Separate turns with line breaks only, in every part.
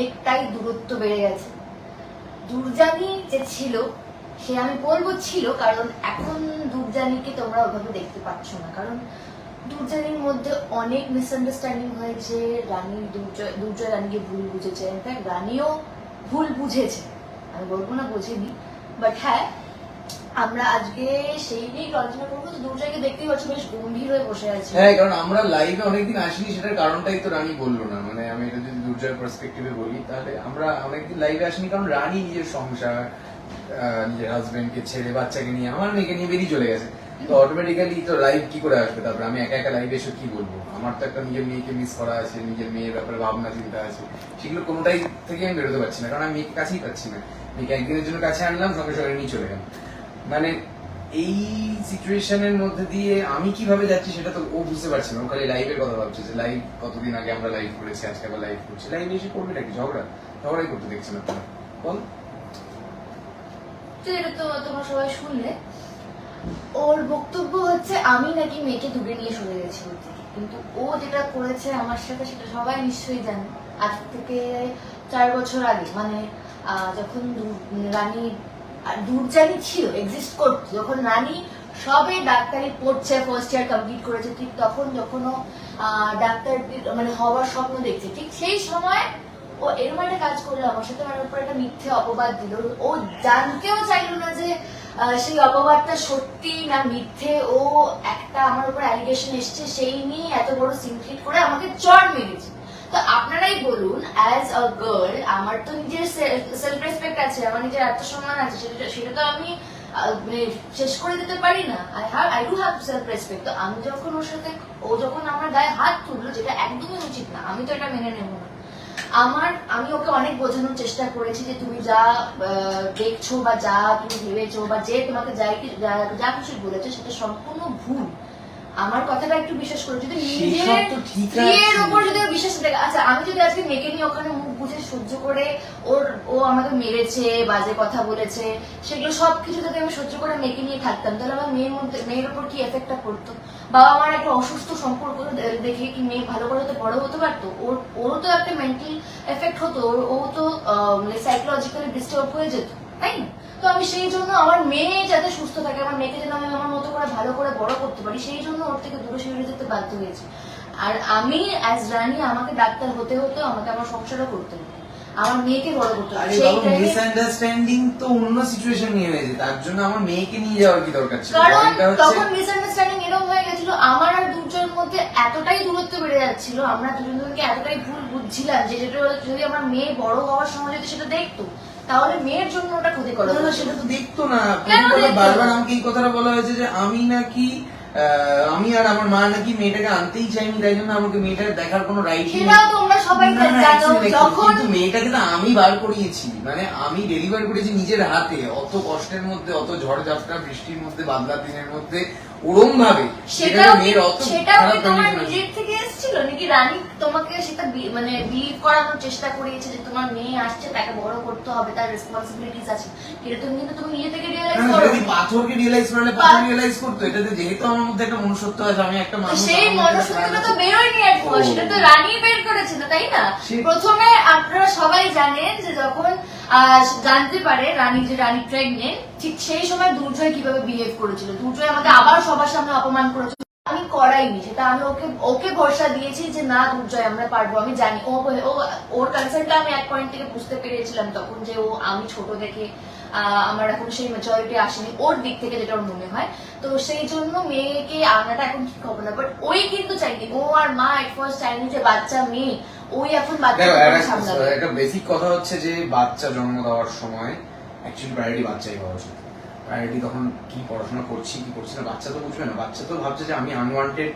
অনেকটাই দূরত্ব বেড়ে গেছে। দুর্জানি যে ছিল, সে আমি বলব ছিল, কারণ এখন দুর্জানিকে তোমরা ওভাবে দেখতে পাচ্ছ না। কারণ দুর্জানির মধ্যে অনেক মিসআন্ডারস্ট্যান্ডিং হয়েছে, রানী দুর্জয় দুর্জয় রানীকে ভুল বুঝেছে। ইনফ্যাক্ট রানীও ভুল বুঝেছে। আমি বলব না বোঝেনি। বাট হ্যাঁ আমরা আজকে সেই নিয়ে আলোচনা করব তো দুর্জয়কে দেখতেই পাচ্ছ, বেশ গম্ভীর হয়ে বসে আছে।
হ্যাঁ কারণ আমরা লাইভে অনেকদিন আসিনি, সেটার কারণটাই তো রানী বলল না। মানে আমি এটা দুর্জয়ের পার্সপেক্টিভে বলি, তাহলে আমরা অনেকদিন লাইভে আসিনি, কারণ রানী নিজের সংসার নিজের হাজবেন্ডকে ছেড়ে, বাচ্চাকে নিয়ে, আমার মেয়েকে নিয়ে বেরিয়ে চলে গেছে। তো অটোমেটিক্যালি তো লাইভ কি করে আসবে তারপরে? আমি একা একা লাইভে এসে কি বলব? আমার তো একটা নিজের মেয়েকে মিস করা আছে, নিজের মেয়ের ব্যাপারে ভাবনা, চিন্তা আছে। সেগুলো কোনোটাই থেকে আমি বেরোতে পারছি না, কারণ আমি মেয়েকে কাছেই পাচ্ছি না। মেয়েকে একদিনের জন্য কাছে আনলাম, সঙ্গে সঙ্গে নিয়ে চলে গেলাম। মানে এই সিচুয়েশনের মধ্যে দিয়ে আমি কীভাবে যাচ্ছি সেটা তো ও বুঝতে পারছে না। খালি লাইভের কথা ভাবছে যে লাইভ কতদিন আগে আমরা লাইভ করেছি, আজকে আবার লাইভ করছি। লাইভে এসে করবে নাকি? ঝগড়া? ঝগড়াই করতে দেখছে বল।
তো এটা তো সবাই শুনলে। ওর বক্তব্য হচ্ছে, আমি নাকি মেয়েকে দূরে নিয়ে সরে গেছি কিন্তু ও যেটা করেছে আমার সাথে, সেটা সবাই নিশ্চয়ই জানে। আজ থেকে চার বছর আগে মানে যখন রানী আর দুর্জানি ছিল এক্সিস্ট করতো। যখন রানী সবে ডাক্তারি পড়ছে ফার্স্ট ইয়ার কমপ্লিট করেছে, ঠিক তখন যখন ও ডাক্তার মানে হওয়ার স্বপ্ন দেখছে, ঠিক সেই সময় ও এরকম একটা কাজ করল আমার সাথে আমার উপর একটা মিথ্যে অপবাদ দিল। ও জানতেও চাইলো না যে সেই অপবাদটা সত্যি না মিথ্যে। ও একটা আমার উপর অ্যালিগেশন এসছে, সেই নিয়ে এত বড় সিনক্রিট করে আমাকে চড় মেরেছে। তো আপনারাই বলুন অ্যাজ আ গার্ল আমার তো নিজের সেলফ রেসপেক্ট আছে, আমার নিজের আত্মসম্মান আছে, সেটা সেটা তো আমি মানে শেষ করে দিতে পারি না। I have I do have self respect তো আমি যখন ওর সাথে ও যখন আমার গায়ে হাত তুললো, যেটা একদমই উচিত না, আমি তো এটা মেনে নেব না। আমার আমি ওকে অনেক বোঝানোর চেষ্টা করেছি যে তুমি যা দেখছ বা যা তুমি ভেবেছো বা যে তোমাকে যাই যা- যা কিছু বলেছ, সেটা সম্পূর্ণ ভুল। আমার কথাটা একটু বিশ্বাস করে যদি নিজের। উপর যদি বিশ্বাস থাকে আচ্ছা আমি যদি আজকে মেয়েকে নিয়ে ওখানে মুখ বুঝে সহ্য করে ওর ও আমাকে মেরেছে বাজে কথা বলেছে সেগুলো সব কিছু যদি আমি সহ্য করে মেয়েকে নিয়ে থাকতাম তাহলে আমার মেয়ের মধ্যে মেয়ের উপর কি এফেক্টটা পড়তো? বাবা মার একটা অসুস্থ সম্পর্ক দেখে কি মেয়ে ভালো করে তো বড় হতে পারতো? ওর ওরও তো একটা মেন্টাল এফেক্ট হতো ওর- ও তো আহ, মানে সাইকোলজিক্যালি ডিস্টার্ব হয়ে যেত। তাই না? তো আমি সেই জন্য আমার মেয়ে যাতে সুস্থ থাকে আমার মেয়েকে যেন আমি আমার মতো করে ভালো করে বড় করতে পারি সেই জন্য ওর থেকে দূরে সরে যেতে বাধ্য হয়েছে। আর আমি অ্যাজ রানী আমাকে ডাক্তার হতে হতো আমাকে আমার সংসারও করতে হতো আমার মেয়েকে বড় করতে সেই
মিসআন্ডারস্ট্যান্ডিং তো অন্য সিচুয়েশন নিয়ে হয়েছে তার জন্য আমার মেয়েকে নিয়ে যাওয়ার কি দরকার ছিল?
কারণ তখন মিসআন্ডারস্ট্যান্ডিং এরকম হয়ে গেছিল আমার আর দুজনের মধ্যে এতটাই দূরত্ব বেড়ে যাচ্ছিল আমরা দুজন দুজনকে এতটাই ভুল বুঝছিলাম যে যেটা যদি আমার মেয়ে বড় হওয়ার সময় যদি সেটা দেখতো তাহলে মেয়ের জন্য ওটা ক্ষতি করে
না, সেটা তো দেখতো না? বারবার আমাকে এই কথাটা বলা হয়েছে যে আমি নাকি আমি আর আমার মা নাকি মেয়েটাকে আনতেই চাইনি তাই জন্য আমাকে মেয়েটাকে দেখার কোনো রাইট
তোমরা সবাই জানো যখন
মেয়েটাকে তো আমি বার করিয়েছি। মানে আমি ডেলিভার করেছি নিজের হাতে অত কষ্টের মধ্যে অত ঝড় ঝাপটা বৃষ্টির মধ্যে বাদলার দিনের মধ্যে ওরম ভাবে
সেটা
মেয়ের অত খারাপ
তোমার নিজের থেকে এসেছিল? নাকি রানী তোমাকে সেটা মানে বিলিভ করানোর চেষ্টা করিয়েছে যে তোমার মেয়ে আসছে তাকে বড় করতে হবে তার রেসপন্সিবিলিটিস আছে। এটা তুমি কিন্তু তুমি নিজে থেকে রিয়েলাইজ
না, না,
করো।
যদি পাথরকে রিয়েলাইজ করলে পাথর রিয়েলাইজ করতো। এটাতে যেহেতু আমার মধ্যে একটা মনুষ্যত্ব আছে আমি একটা মানুষ
সেই
প্রাণ
তো
আছে।
বেরোয়নি
ও।
সেটা তো রানী বের করেছিল তাই না? প্রথমে আপনারা সবাই জানেন যে যখন আহ, জানতে পারে রানী যে রানী প্রেগনেন্ট ঠিক সেই সময় দুর্জয় কীভাবে বিহেভ করেছিল। দুর্জয় আমাকে আবার সবার সামনে অপমান করেছিল। আমি করাইনি সেটা আমি ওকে ওকে ভরসা দিয়েছি যে না দুর্জয় আমরা পারব। আমি জানি ও ও ওর কনসার্নটা আমি এক পয়েন্ট থেকে বুঝতে পেরেছিলাম তখন যে ও আমি ছোট দেখে আমার এখন সেই মেচরিটি আসেনি ওর দিক থেকে যেটা ওর মনে হয়। তো সেই জন্য মেয়েকে আনাটা এখন ঠিক হবে না বাট ওই কিন্তু চাইনি। ও আর মা এট ফার্স্ট চাইনি যে বাচ্চা মেয়ে ওই এখন বাচ্চা
একটা বেসিক কথা হচ্ছে যে বাচ্চা জন্ম দেওয়ার সময় অ্যাকচুয়ালি প্রায়োরিটি বাচ্চাই হওয়া উচিত। প্রায়োরিটি তখন কি পড়াশোনা করছি কি করছি না বাচ্চা তো বুঝবে না। বাচ্চা তো ভাবছে যে আমি আনওয়ান্টেড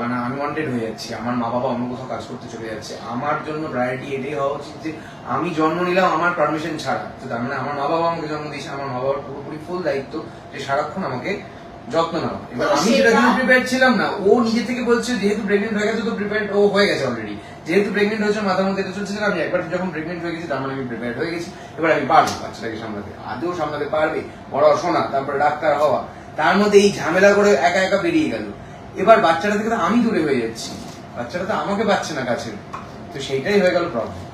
মানে আনওয়ান্টেড হয়ে যাচ্ছি। আমার মা বাবা অন্য কোথাও কাজ করতে চলে যাচ্ছে। আমার জন্য প্রায়োরিটি এটাই হওয়া উচিত যে আমি জন্ম নিলাম আমার পারমিশন ছাড়া। তো তার মানে আমার মা বাবা আমাকে জন্ম দিয়েছে আমার মা বাবার পুরোপুরি ফুল দায়িত্ব যে সারাক্ষণ আমাকে যত্ন নেওয়া। এবার আমি
সেটা-
জন্য প্রিপেয়ার ছিলাম না। ও নিজে থেকে বলছে যেহেতু প্রেগনেন্ট হয়ে গেছে তো প্রিপেয়ার ও হয়ে গেছে অলরেডি যেহেতু প্রেগনেন্ট হয়েছে, মাথার মধ্যে এটা চলছে আমি একবার যখন প্রেগনেন্ট হয়ে গেছি, তার মানে আমি প্রিপেয়ার হয়ে গেছি, এবার আমি পারব বাচ্চাটাকে সামলাতে। আদৌ সামলাতে পারবে? বড় পড়াশোনা তারপরে ডাক্তার হওয়া। তার মধ্যে এই ঝামেলা করে একা একা বেরিয়ে গেল। এবার বাচ্চাটা থেকে তো আমি দূরে হয়ে যাচ্ছি। বাচ্চাটা তো আমাকে পাচ্ছে না কাছে তো সেইটাই হয়ে গেল প্রবলেম